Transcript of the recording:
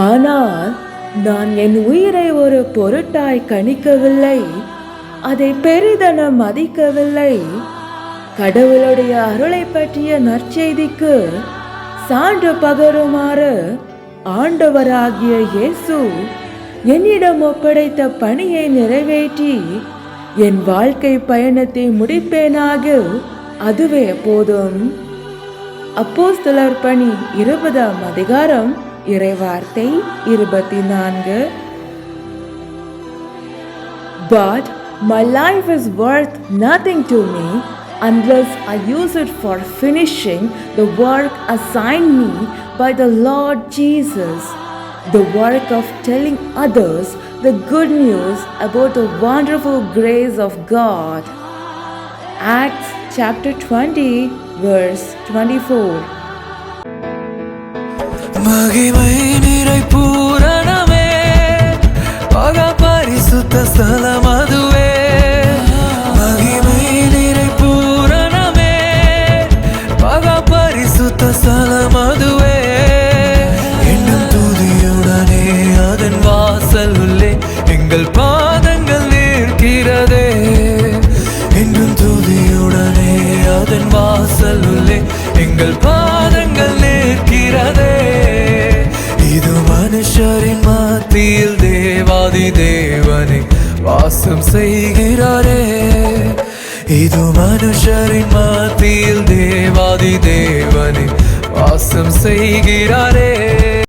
ஆனால் நான் என் உயிரை ஒரு பொருட்டாய் கணிக்கவில்லை அதை பெரிதென மதிக்கவில்லை. கடவுளுடைய அருளை பற்றிய நற்செய்திக்கு சான்று பகருமாறு ஆண்டவராகிய இயேசு என்னிடம் ஒப்படைத்த பணியை நிறைவேற்றி என் வாழ்க்கை பயணத்தை முடிப்பேனாக அதுவே போதும். அப்போஸ்தலர் பணி இருபதாம் அதிகாரம் இறைவார்த்தை இருபத்தி நான்கு But my life is worth nothing to me unless I use it for finishing the work assigned me by the Lord Jesus, the work of telling others the good news about the wonderful grace of God. Acts chapter 20, verse 24. மகிமை நிறை பூரணமே மகா பரிசுத்த ஸ்தலம் அதுவே. மகிமை நிறை பூரணமே மகா பரிசுத்த ஸ்தலம் அதுவே. இன்னும் துதியுடனே அதன் வாசல் உள்ளே எங்கள் பாதங்கள் நிற்கிறதே. இன்னும் துதியுடனே அதன் வாசல் உள்ளே எங்கள் பா மனுஷரின் மத்தியில் தேவாதி தேவனை வாசம் செய்கிறாரே. இது மனுஷரின் மத்தியில் தேவாதி தேவனை வாசம் செய்கிறாரே.